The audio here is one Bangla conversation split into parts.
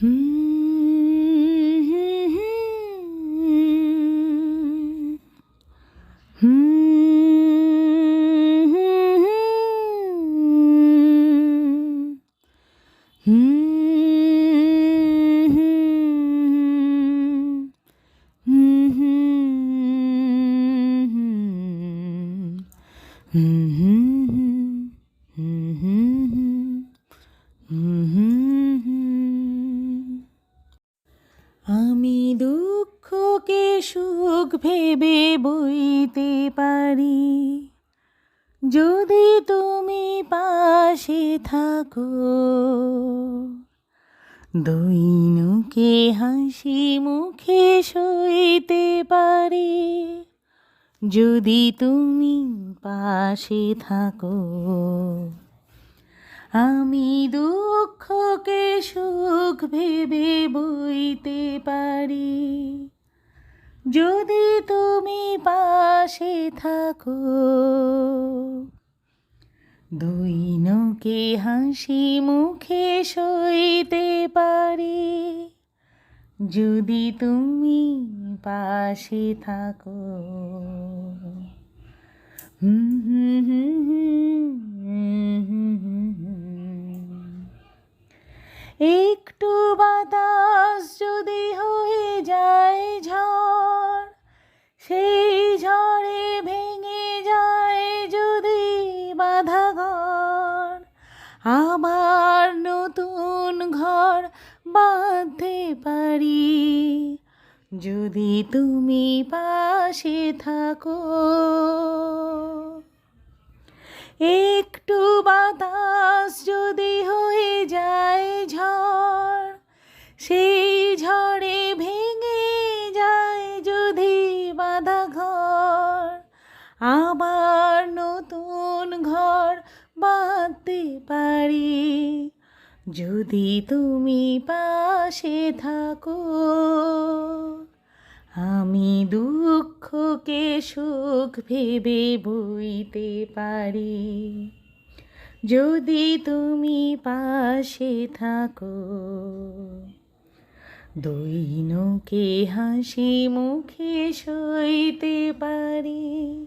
Mm-hmm. সুখ ভেবে বইতে পারি। যদি তুমি পাশে থাকো দৈনুকে হাসি মুখে সইতে পারি। যদি তুমি পাশে থাকো, আমি দুঃখকে সুখ ভেবে বইতে পারি। যদি তুমি পাশে থাকো দুই নকে হাসি মুখে সইতে পারি যদি তুমি পাশে থাকো একটু বাতাস যদি হয় সেই ঝড়ে ভেঙে যায় যদি বাধা ঘর আমার নতুন ঘর বাঁধতে পারি। যদি তুমি পাশে থাকো। একটু বাতাস যদি হয়ে যায় বাঁধতে পারি। যদি তুমি পাশে থাকো, আমি দুঃখকে সুখ ভেবে বইতে পারি। যদি তুমি পাশে থাকো, দৈনকে হাসি মুখে সইতে পারি।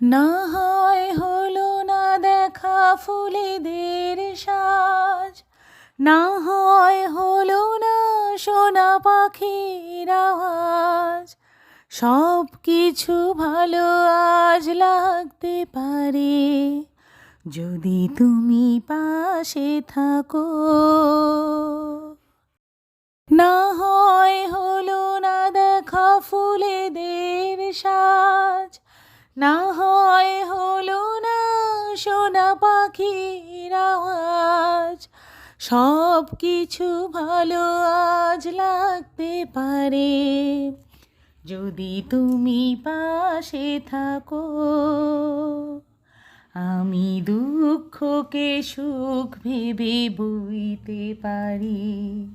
না হয় হলো না দেখা ফুলেদের সাজ, না হয় হলো না সোনা পাখির আওয়াজ, সব কিছু ভালো আজ লাগতে পারে। যদি তুমি পাশে থাকো, না হয় হলো না দেখা ফুলেদের সাজ না হয় হলো না সোনা পাখির আওয়াজ। সব কিছু ভালো আজ লাগতে পারে। যদি তুমি পাশে থাকো, আমি দুঃখকে সুখ ভেবে বইতে পারি।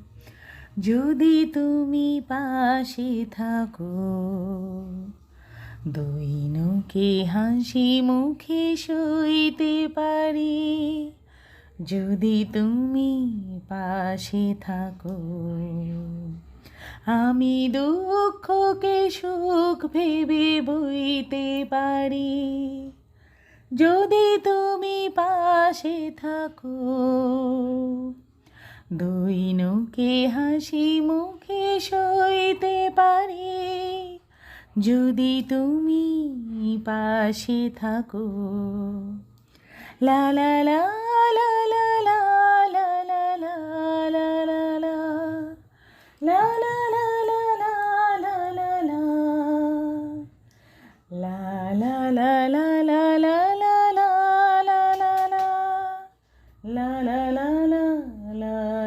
যদি তুমি পাশে থাকো দৈনকে হাসি মুখে সইতে পারি। যদি তুমি পাশে থাকো, আমি দুঃখকে সুখ ভেবে বইতে পারি। যদি তুমি পাশে থাকো দৈনকে হাসি মুখে সইতে যদি তুমি পাশে থাকো লা লা লা লা লা লা লা লা লা লা লা লা লা লা লা লা লা